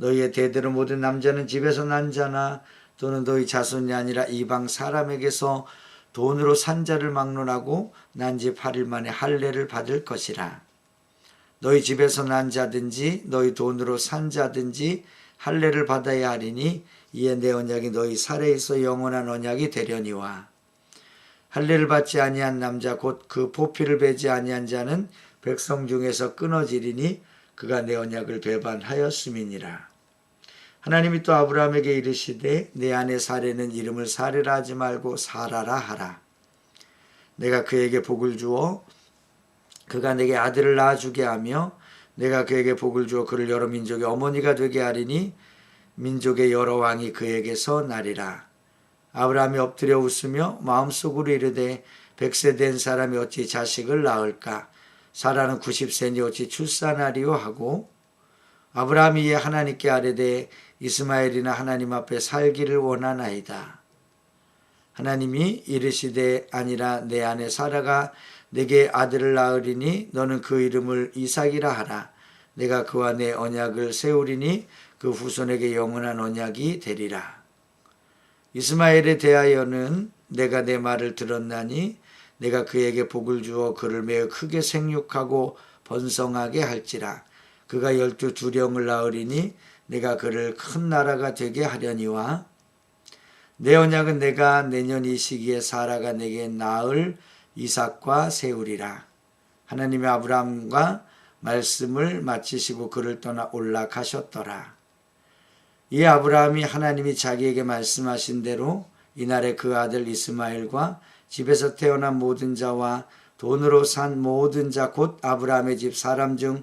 너희의 대대로 모든 남자는 집에서 난 자나 또는 너희 자손이 아니라 이방 사람에게서 돈으로 산 자를 막론하고 난 지 8일 만에 할례를 받을 것이라. 너희 집에서 난 자든지 너희 돈으로 산 자든지 할례를 받아야 하리니 이에 내 언약이 너희 살에서 영원한 언약이 되려니와 할례를 받지 아니한 남자 곧 그 포피를 베지 아니한 자는 백성 중에서 끊어지리니 그가 내 언약을 배반하였음이니라. 하나님이 또 아브라함에게 이르시되 내 안에 사례는 이름을 사례라 하지 말고 사라라 하라. 내가 그에게 복을 주어 그가 내게 아들을 낳아주게 하며 내가 그에게 복을 주어 그를 여러 민족의 어머니가 되게 하리니 민족의 여러 왕이 그에게서 나리라. 아브라함이 엎드려 웃으며 마음속으로 이르되 백세 된 사람이 어찌 자식을 낳을까? 사라는 90세니 어찌 출산하리요 하고 아브라함이 하나님께 아뢰되 이스마엘이나 하나님 앞에 살기를 원하나이다. 하나님이 이르시되 아니라 내 안에 사라가 내게 아들을 낳으리니 너는 그 이름을 이삭이라 하라. 내가 그와 내 언약을 세우리니 그 후손에게 영원한 언약이 되리라. 이스마엘에 대하여는 내가 내 말을 들었나니 내가 그에게 복을 주어 그를 매우 크게 생육하고 번성하게 할지라. 그가 열두 두령을 낳으리니 내가 그를 큰 나라가 되게 하려니와 내 언약은 내가 내년 이 시기에 사라가 내게 낳을 이삭과 세우리라. 하나님의 아브라함과 말씀을 마치시고 그를 떠나 올라가셨더라. 이 아브라함이 하나님이 자기에게 말씀하신 대로 이날에 그 아들 이스마엘과 집에서 태어난 모든 자와 돈으로 산 모든 자 곧 아브라함의 집 사람 중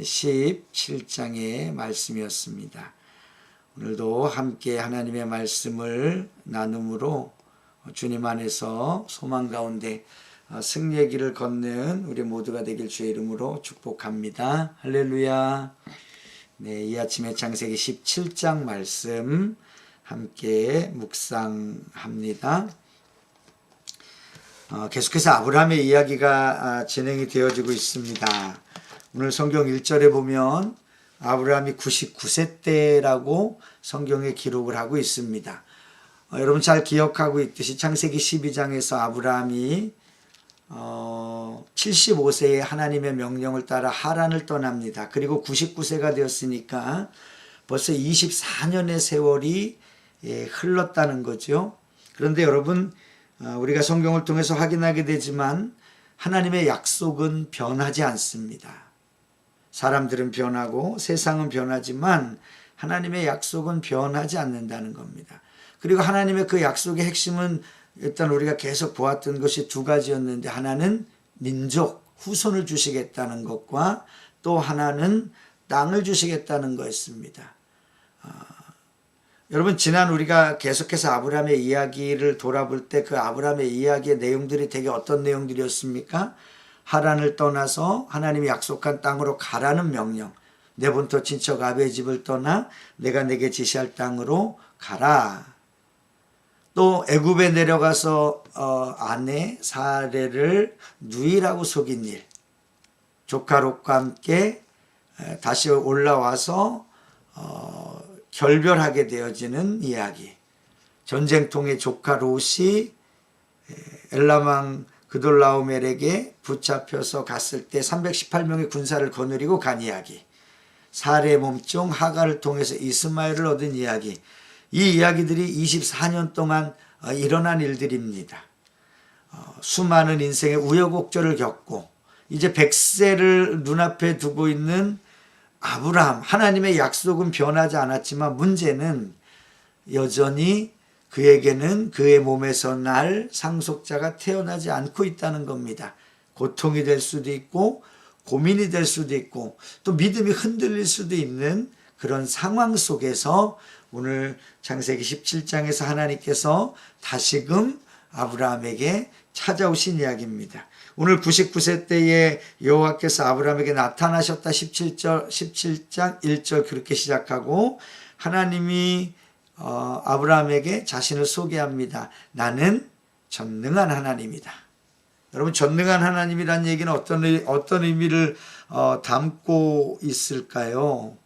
17장의 말씀이었습니다. 오늘도 함께 하나님의 말씀을 나눔으로 주님 안에서 소망 가운데 승리의 길을 걷는 우리 모두가 되길 주의 이름으로 축복합니다. 할렐루야. 네, 이 아침에 창세기 17장 말씀 함께 묵상합니다. 어, 계속해서 아브라함의 이야기가 아, 진행이 되어지고 있습니다. 오늘 성경 1절에 보면 아브라함이 99세 때라고 성경에 기록을 하고 있습니다. 어, 여러분 잘 기억하고 있듯이 창세기 12장에서 아브라함이 어, 75세에 하나님의 명령을 따라 하란을 떠납니다. 그리고 99세가 되었으니까 벌써 24년의 세월이 예, 흘렀다는 거죠. 그런데 여러분 어, 우리가 성경을 통해서 확인하게 되지만 하나님의 약속은 변하지 않습니다. 사람들은 변하고 세상은 변하지만 하나님의 약속은 변하지 않는다는 겁니다. 그리고 하나님의 그 약속의 핵심은 일단 우리가 계속 보았던 것이 두 가지였는데 하나는 민족 후손을 주시겠다는 것과 또 하나는 땅을 주시겠다는 거였습니다. 아, 여러분 지난 우리가 계속해서 아브라함의 이야기를 돌아볼 때 그 아브라함의 이야기의 내용들이 되게 어떤 내용들이었습니까? 하란을 떠나서 하나님이 약속한 땅으로 가라는 명령. 내 본토 친척 아베의 집을 떠나 내가 내게 지시할 땅으로 가라. 또 애굽에 내려가서 어, 아내 사례를 누이라고 속인 일. 조카 롯과 함께 에, 다시 올라와서 어, 결별하게 되어지는 이야기. 전쟁통의 조카 롯이 에, 엘라망 그돌라오멜에게 붙잡혀서 갔을 때 318명의 군사를 거느리고 간 이야기. 사례 몸종 하가를 통해서 이스마엘을 얻은 이야기. 이 이야기들이 24년 동안 어, 일어난 일들입니다. 어, 수많은 인생의 우여곡절을 겪고 이제 100세를 눈앞에 두고 있는 아브라함 하나님의 약속은 변하지 않았지만 문제는 여전히 그에게는 그의 몸에서 날 상속자가 태어나지 않고 있다는 겁니다. 고통이 될 수도 있고 고민이 될 수도 있고 또 믿음이 흔들릴 수도 있는 그런 상황 속에서 오늘 창세기 17장에서 하나님께서 다시금 아브라함에게 찾아오신 이야기입니다. 오늘 99세 때에 여호와께서 아브라함에게 나타나셨다 17절 17장 1절 그렇게 시작하고 하나님이 어, 아브라함에게 자신을 소개합니다. 나는 전능한 하나님이다. 여러분 전능한 하나님이란 얘기는 어떤 의- 어떤 의미를 어, 담고 있을까요?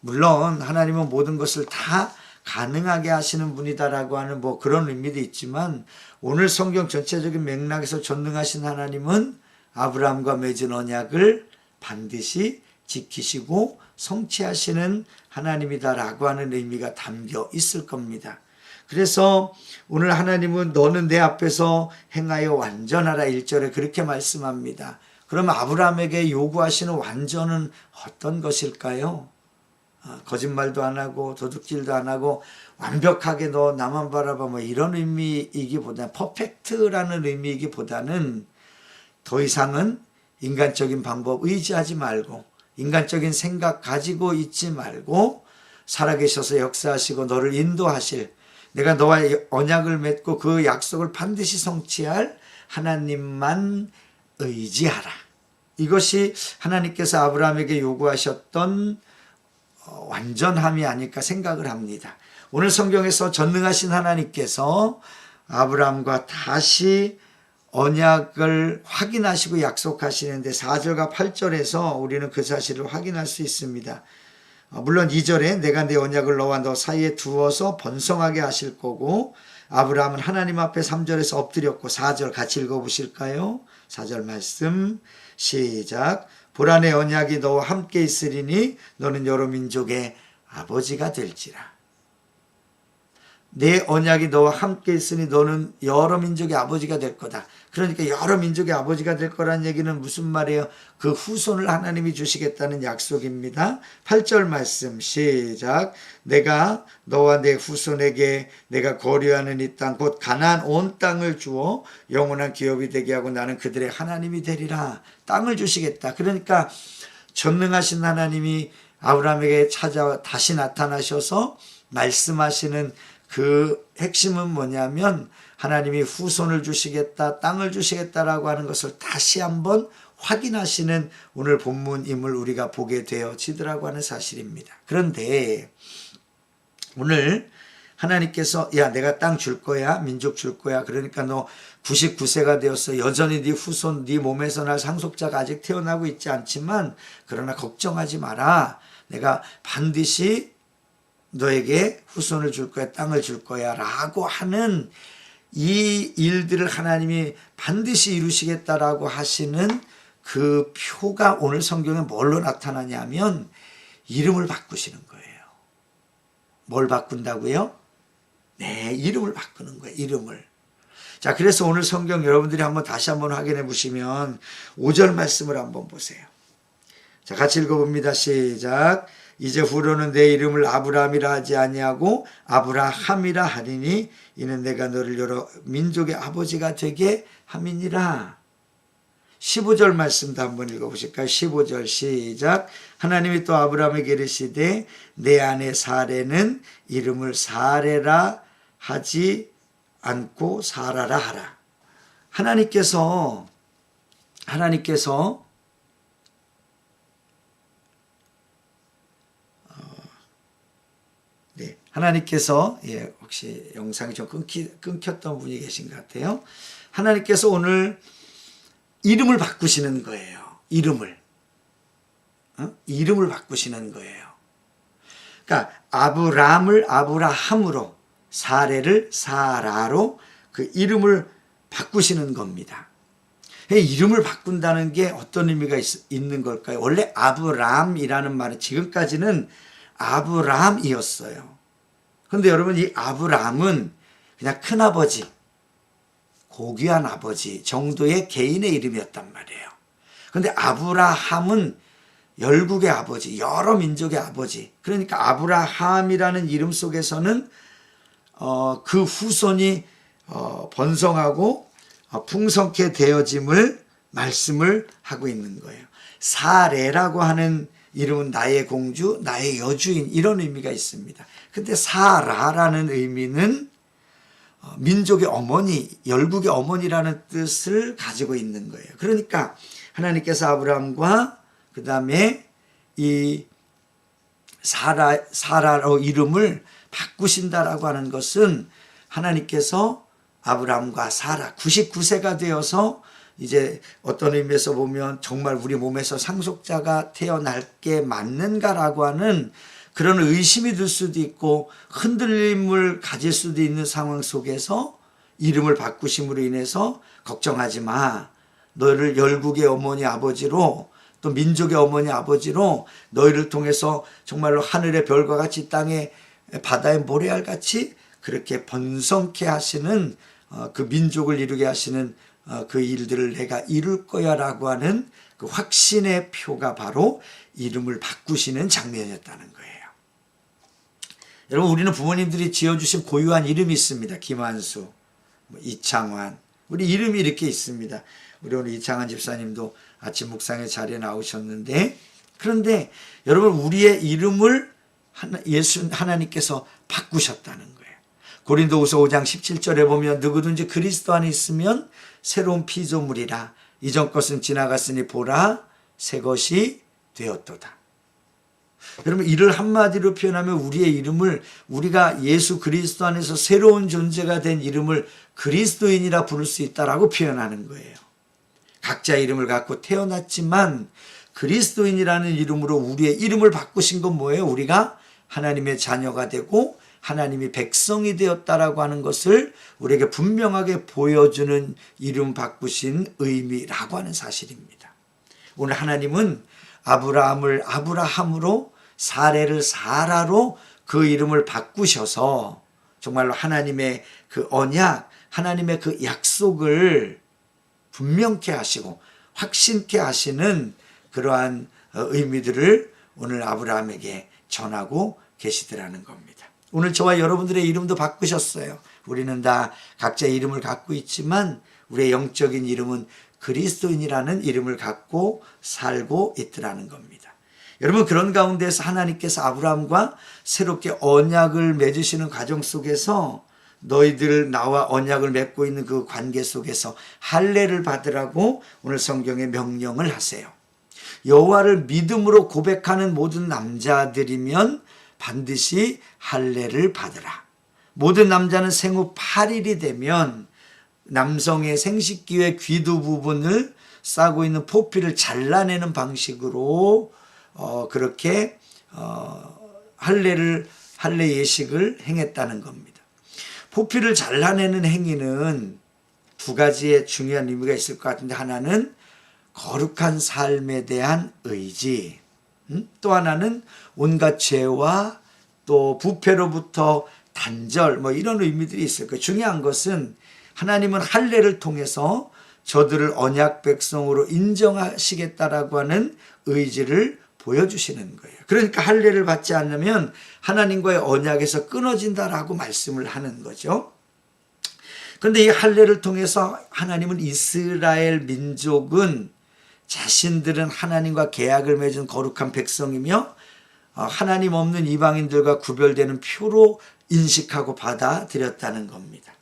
물론 하나님은 모든 것을 다 가능하게 하시는 분이다라고 하는 뭐 그런 의미도 있지만 오늘 성경 전체적인 맥락에서 전능하신 하나님은 아브라함과 맺은 언약을 반드시 지키시고 성취하시는 하나님이다라고 하는 의미가 담겨 있을 겁니다. 그래서 오늘 하나님은 너는 내 앞에서 행하여 완전하라 1절에 그렇게 말씀합니다. 그럼 아브라함에게 요구하시는 완전은 어떤 것일까요? 아, 거짓말도 안 하고 도둑질도 안 하고 완벽하게 너 나만 바라봐 뭐 이런 의미이기보다 퍼펙트라는 의미이기보다는 더 이상은 인간적인 방법 의지하지 말고 인간적인 생각 가지고 있지 말고 살아계셔서 역사하시고 너를 인도하실 내가 너와 언약을 맺고 그 약속을 반드시 성취할 하나님만 의지하라. 이것이 하나님께서 아브라함에게 요구하셨던 어, 완전함이 아닐까 생각을 합니다. 오늘 성경에서 전능하신 하나님께서 아브라함과 다시 언약을 확인하시고 약속하시는데 4절과 8절에서 우리는 그 사실을 확인할 수 있습니다. 어, 물론 2절에 내가 내 언약을 너와 너 사이에 두어서 번성하게 하실 거고 아브라함은 하나님 앞에 3절에서 엎드렸고 4절 같이 읽어보실까요? 4절 말씀 시작 보라 내 언약이 너와 함께 있으리니 너는 여러 민족의 아버지가 될지라 내 언약이 너와 함께 있으니 너는 여러 민족의 아버지가 될 거다. 그러니까 여러 민족의 아버지가 될 거란 얘기는 무슨 말이에요? 그 후손을 하나님이 주시겠다는 약속입니다. 8절 말씀 시작. 내가 너와 내 후손에게 내가 거류하는 이 땅 곧 가나안 온 땅을 주어 영원한 기업이 되게 하고 나는 그들의 하나님이 되리라. 땅을 주시겠다. 그러니까 전능하신 하나님이 아브라함에게 찾아 다시 나타나셔서 말씀하시는 그 핵심은 뭐냐면 하나님이 후손을 주시겠다, 땅을 주시겠다라고 하는 것을 다시 한번 확인하시는 오늘 본문임을 우리가 보게 되어지더라고 하는 사실입니다. 그런데 오늘 하나님께서 야 내가 땅 줄 거야 민족 줄 거야 그러니까 너 99세가 되었어 여전히 네 후손 네 몸에서 날 상속자가 아직 태어나고 있지 않지만 그러나 걱정하지 마라 내가 반드시 너에게 후손을 줄 거야 땅을 줄 거야 라고 하는 이 일들을 하나님이 반드시 이루시겠다라고 하시는 그 표가 오늘 성경에 뭘로 나타나냐면 이름을 바꾸시는 거예요. 뭘 바꾼다고요? 네, 이름을 바꾸는 거예요. 이름을. 자, 그래서 오늘 성경 여러분들이 한번 다시 한번 확인해 보시면 5절 말씀을 한번 보세요. 자, 같이 읽어봅니다. 시작. 이제 후로는 내 이름을 아브라함이라 하지 아니하고 아브라함이라 하리니 이는 내가 너를 여러 민족의 아버지가 되게 함이니라. 15절 말씀도 한번 읽어보실까요? 15절 시작. 하나님이 또 아브라함에게 이르시되 내 아내 사레는 이름을 사레라 하지 않고 사라라 하라. 하나님께서 하나님께서 네, 하나님께서 예, 혹시 영상이 좀 끊기, 끊겼던 분이 계신 것 같아요. 하나님께서 오늘 이름을 바꾸시는 거예요. 이름을. 어? 이름을 바꾸시는 거예요. 그러니까 아브람을 아브라함으로 사례를 사라로 그 이름을 바꾸시는 겁니다. 이름을 바꾼다는 게 어떤 의미가 있, 는 걸까요? 원래 아브람이라는 말은 지금까지는 아브람이었어요. 그런데 여러분 이 아브람은 그냥 큰아버지, 고귀한 아버지 정도의 개인의 이름이었단 말이에요. 그런데 아브라함은 열국의 아버지, 여러 민족의 아버지. 그러니까 아브라함이라는 이름 속에서는 어, 그 후손이 어, 번성하고 어, 풍성케 되어짐을 말씀을 하고 있는 거예요. 사레라고 하는 이름은 나의 공주, 나의 여주인 이런 의미가 있습니다. 근데 사라라는 의미는 어, 민족의 어머니, 열국의 어머니라는 뜻을 가지고 있는 거예요. 그러니까 하나님께서 아브라함과 그 다음에 이 사라, 사라로 이름을 바꾸신다라고 하는 것은 하나님께서 아브라함과 사라 99세가 되어서 이제 어떤 의미에서 보면 정말 우리 몸에서 상속자가 태어날 게 맞는가라고 하는 그런 의심이 들 수도 있고 흔들림을 가질 수도 있는 상황 속에서 이름을 바꾸심으로 인해서 걱정하지 마. 너를 열국의 어머니 아버지로 또 민족의 어머니 아버지로 너희를 통해서 정말로 하늘의 별과 같이 땅에 바다의 모래알 같이 그렇게 번성케 하시는 어, 그 민족을 이루게 하시는 어, 그 일들을 내가 이룰 거야라고 하는 그 확신의 표가 바로 이름을 바꾸시는 장면이었다는 거예요. 여러분 우리는 부모님들이 지어주신 고유한 이름이 있습니다. 김한수, 뭐 이창환 우리 이름이 이렇게 있습니다. 우리 오늘 이창환 집사님도 아침 묵상의 자리에 나오셨는데 그런데 여러분 우리의 이름을 예수 하나님께서 바꾸셨다는 거예요. 고린도후서 5장 17절에 보면 누구든지 그리스도 안에 있으면 새로운 피조물이라 이전 것은 지나갔으니 보라 새 것이 되었도다. 여러분 이를 한마디로 표현하면 우리의 이름을 우리가 예수 그리스도 안에서 새로운 존재가 된 이름을 그리스도인이라 부를 수 있다라고 표현하는 거예요. 각자 이름을 갖고 태어났지만 그리스도인이라는 이름으로 우리의 이름을 바꾸신 건 뭐예요? 우리가 하나님의 자녀가 되고 하나님이 백성이 되었다라고 하는 것을 우리에게 분명하게 보여주는 이름 바꾸신 의미라고 하는 사실입니다. 오늘 하나님은 아브라함을 아브라함으로 사례를 사라로 그 이름을 바꾸셔서 정말로 하나님의 그 언약, 하나님의 그 약속을 분명케 하시고 확신케 하시는 그러한 어, 의미들을 오늘 아브라함에게 전하고 계시더라는 겁니다. 오늘 저와 여러분들의 이름도 바꾸셨어요. 우리는 다 각자 이름을 갖고 있지만 우리의 영적인 이름은 그리스도인이라는 이름을 갖고 살고 있더라는 겁니다. 여러분 그런 가운데서 하나님께서 아브라함과 새롭게 언약을 맺으시는 과정 속에서 너희들 나와 언약을 맺고 있는 그 관계 속에서 할례를 받으라고 오늘 성경에 명령을 하세요. 여호와를 믿음으로 고백하는 모든 남자들이면 반드시 할례를 받으라. 모든 남자는 생후 8일이 되면 남성의 생식기의 귀두 부분을 싸고 있는 포피를 잘라내는 방식으로 어, 그렇게 어, 할례를 할례 예식을 행했다는 겁니다. 포피를 잘라내는 행위는 두 가지의 중요한 의미가 있을 것 같은데 하나는 거룩한 삶에 대한 의지, 음? 또 하나는 온갖 죄와 또 부패로부터 단절 뭐 이런 의미들이 있을 거예요. 중요한 것은 하나님은 할례를 통해서 저들을 언약 백성으로 인정하시겠다라고 하는 의지를 보여주시는 거예요. 그러니까 할례를 받지 않으면 하나님과의 언약에서 끊어진다라고 말씀을 하는 거죠. 그런데 이 할례를 통해서 하나님은 이스라엘 민족은 자신들은 하나님과 계약을 맺은 거룩한 백성이며 어, 하나님 없는 이방인들과 구별되는 표로 인식하고 받아들였다는 겁니다.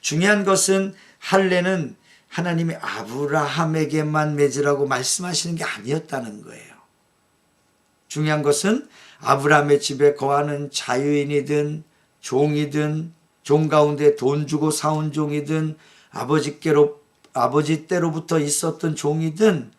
중요한 것은 할례는 하나님이 아브라함에게만 맺으라고 말씀하시는 게 아니었다는 거예요. 중요한 것은 아브라함의 집에 거하는 자유인이든 종이든 종 가운데 돈 주고 사온 종이든 아버지께로 아버지 때로부터 있었던 종이든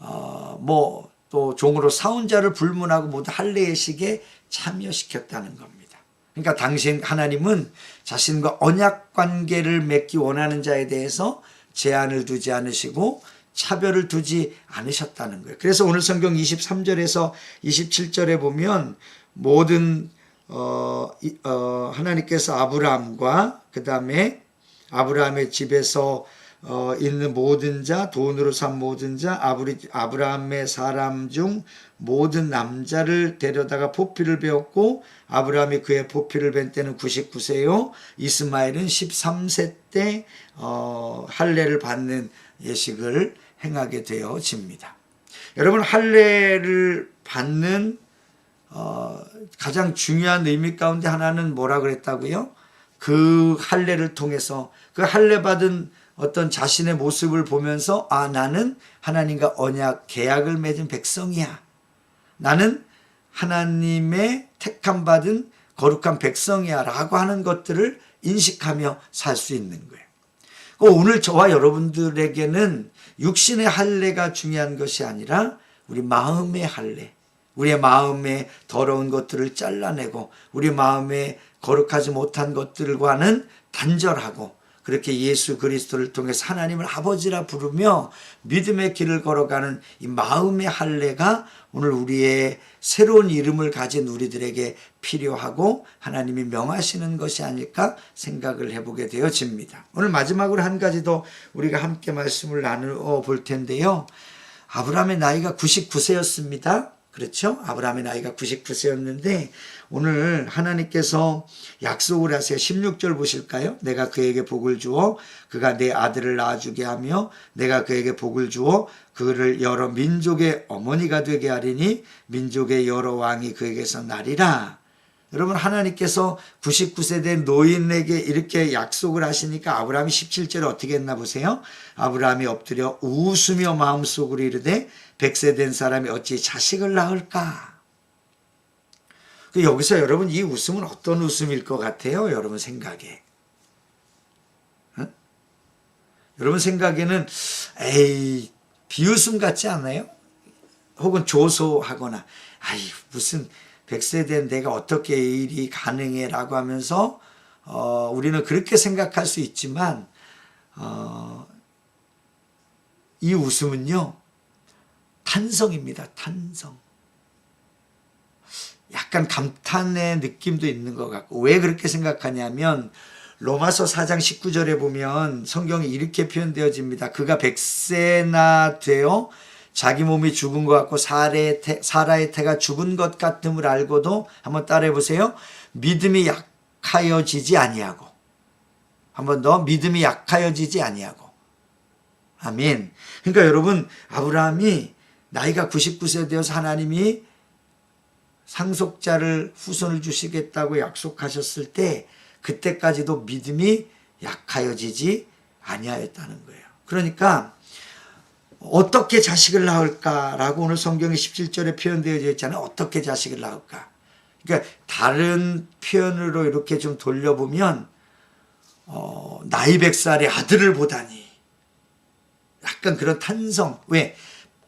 어 뭐 또 종으로 사온 자를 불문하고 모두 할례의식에 참여시켰다는 겁니다. 그러니까 당신 하나님은 자신과 언약 관계를 맺기 원하는 자에 대해서 제한을 두지 않으시고 차별을 두지 않으셨다는 거예요. 그래서 오늘 성경 23절에서 27절에 보면 모든 어, 이, 어, 하나님께서 아브라함과 그 다음에 아브라함의 집에서 어, 있는 모든 자, 돈으로 산 모든 자, 아브리, 아브라함의 사람 중 모든 남자를 데려다가 포피를 배웠고, 아브라함이 그의 포피를 뵌 때는 99세요. 이스마엘은 13세 때, 어, 할례를 받는 예식을 행하게 되어집니다. 여러분, 할례를 받는, 어, 가장 중요한 의미 가운데 하나는 뭐라 그랬다고요? 그 할례를 통해서 그 할례 받은 어떤 자신의 모습을 보면서 아 나는 하나님과 언약 계약을 맺은 백성이야. 나는 하나님의 택함 받은 거룩한 백성이야라고 하는 것들을 인식하며 살 수 있는 거예요. 오늘 저와 여러분들에게는 육신의 할례가 중요한 것이 아니라 우리 마음의 할례, 우리의 마음에 더러운 것들을 잘라내고 우리 마음에 거룩하지 못한 것들과는 단절하고 그렇게 예수 그리스도를 통해서 하나님을 아버지라 부르며 믿음의 길을 걸어가는 이 마음의 할례가 오늘 우리의 새로운 이름을 가진 우리들에게 필요하고 하나님이 명하시는 것이 아닐까 생각을 해보게 되어집니다. 오늘 마지막으로 한 가지 더 우리가 함께 말씀을 나누어 볼 텐데요. 아브라함의 나이가 99세였습니다. 그렇죠? 아브라함의 나이가 99세였는데 오늘 하나님께서 약속을 하세요. 16절 보실까요? 내가 그에게 복을 주어 그가 내 아들을 낳아주게 하며 내가 그에게 복을 주어 그를 여러 민족의 어머니가 되게 하리니 민족의 여러 왕이 그에게서 나리라. 여러분 하나님께서 99세 된 노인에게 이렇게 약속을 하시니까 아브라함이 17절에 어떻게 했나 보세요. 아브라함이 엎드려 웃으며 마음속으로 이르되 100세 된 사람이 어찌 자식을 낳을까? 그 여기서 여러분 이 웃음은 어떤 웃음일 것 같아요? 여러분 생각에. 어? 여러분 생각에는 에이 비웃음 같지 않아요? 혹은 조소하거나 아이 무슨 100세 된 내가 어떻게 이 일이 가능해? 라고 하면서 어, 우리는 그렇게 생각할 수 있지만 어, 이 웃음은요 탄성입니다 탄성. 약간 감탄의 느낌도 있는 것 같고 왜 그렇게 생각하냐면 로마서 4장 19절에 보면 성경이 이렇게 표현되어집니다. 그가 100세나 되어 자기 몸이 죽은 것 같고 사라의, 태, 사라의 태가 죽은 것 같음을 알고도 한번 따라해 보세요. 믿음이 약하여지지 아니하고 한번 더 믿음이 약하여지지 아니하고 아멘. 그러니까 여러분 아브라함이 나이가 99세 되어서 하나님이 상속자를 후손을 주시겠다고 약속하셨을 때 그때까지도 믿음이 약하여지지 아니하였다는 거예요. 그러니까 어떻게 자식을 낳을까라고 오늘 성경의 17절에 표현되어 있잖아요. 어떻게 자식을 낳을까? 그러니까 다른 표현으로 이렇게 좀 돌려보면 어, 나이 백살의 아들을 보다니 약간 그런 탄성 왜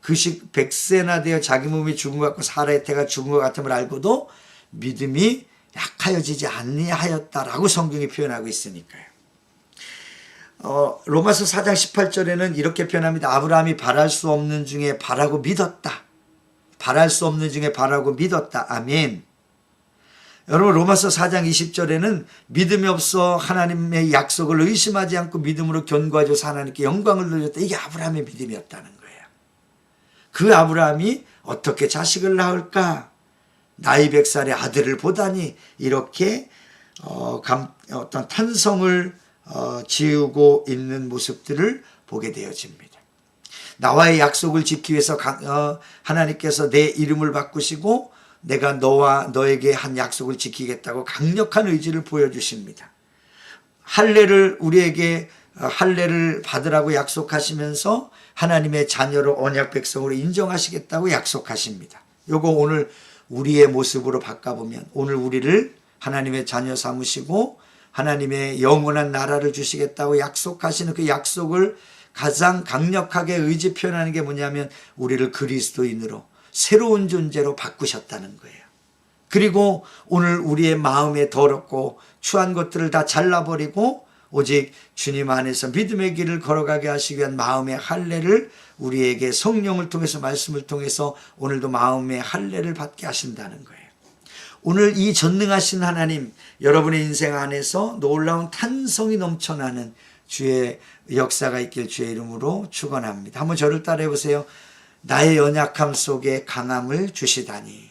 그식 백세나 되어 자기 몸이 죽은 것 같고 사라의 태가 죽은 것 같음을 알고도 믿음이 약하여지지 아니하였다라고 성경이 표현하고 있으니까요. 어, 로마서 4장 18절에는 이렇게 표현합니다. 아브라함이 바랄 수 없는 중에 바라고 믿었다. 바랄 수 없는 중에 바라고 믿었다. 아멘. 여러분 로마서 4장 20절에는 믿음이 없어 하나님의 약속을 의심하지 않고 믿음으로 견고하죠 하나님께 영광을 돌렸다. 이게 아브라함의 믿음이었다는 거예요. 그 아브라함이 어떻게 자식을 낳을까? 나이 백살의 아들을 보다니 이렇게 어, 감, 어떤 탄성을 어, 지우고 있는 모습들을 보게 되어집니다. 나와의 약속을 지키기 위해서 강- 어, 하나님께서 내 이름을 바꾸시고 내가 너와 너에게 한 약속을 지키겠다고 강력한 의지를 보여주십니다. 할례를 우리에게 어, 할례를 받으라고 약속하시면서 하나님의 자녀로 언약 백성으로 인정하시겠다고 약속하십니다. 요거 오늘 우리의 모습으로 바꿔보면 오늘 우리를 하나님의 자녀 삼으시고 하나님의 영원한 나라를 주시겠다고 약속하시는 그 약속을 가장 강력하게 의지 표현하는 게 뭐냐면 우리를 그리스도인으로 새로운 존재로 바꾸셨다는 거예요. 그리고 오늘 우리의 마음에 더럽고 추한 것들을 다 잘라버리고 오직 주님 안에서 믿음의 길을 걸어가게 하시기 위한 마음의 할례를 우리에게 성령을 통해서 말씀을 통해서 오늘도 마음의 할례를 받게 하신다는 거예요. 오늘 이 전능하신 하나님 여러분의 인생 안에서 놀라운 탄성이 넘쳐나는 주의 역사가 있길 주의 이름으로 축원합니다. 한번 저를 따라해 보세요. 나의 연약함 속에 강함을 주시다니.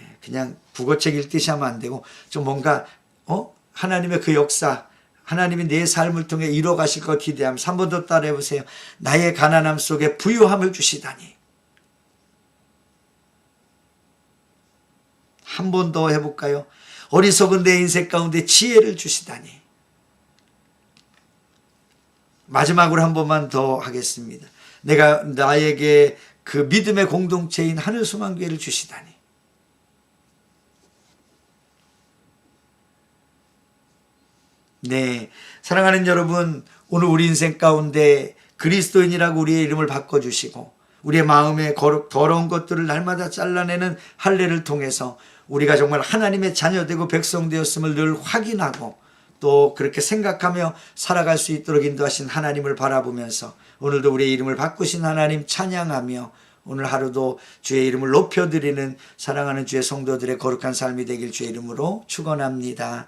예, 그냥 국어책 읽듯이 하면 안 되고 좀 뭔가 어 하나님의 그 역사 하나님이 내 삶을 통해 이뤄 가실 것 기대하면서 한 번 더 따라해 보세요. 나의 가난함 속에 부유함을 주시다니. 한 번 더 해볼까요? 어리석은 내 인생 가운데 지혜를 주시다니. 마지막으로 한 번만 더 하겠습니다. 내가 나에게 그 믿음의 공동체인 하늘 소망교회를 주시다니. 네. 사랑하는 여러분, 오늘 우리 인생 가운데 그리스도인이라고 우리의 이름을 바꿔주시고, 우리의 거룩, 더러운 것들을 날마다 잘라내는 할례를 통해서 우리가 정말 하나님의 자녀되고 백성 되었음을 늘 확인하고 또 그렇게 생각하며 살아갈 수 있도록 인도하신 하나님을 바라보면서 오늘도 우리의 이름을 바꾸신 하나님 찬양하며 오늘 하루도 주의 이름을 높여드리는 사랑하는 주의 성도들의 거룩한 삶이 되길 주의 이름으로 축원합니다.